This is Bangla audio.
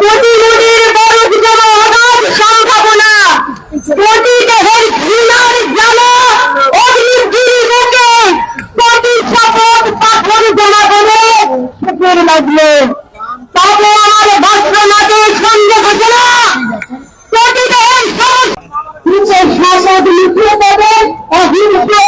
প্রতিরোধের বরফ যেন অগাধ সম্ভাবনা। প্রতি দেহের ঘৃণার জ্বালা অগ্নিগিরি বুকে প্রতি শপথ পাথর জনগণে ঠেকের লাগল। তবে আমার বস্ত্রনাথে সঙ্গে ঘোষণা প্রতি দেহের সমস্ত শাসক লিখে দেবে অহিংসা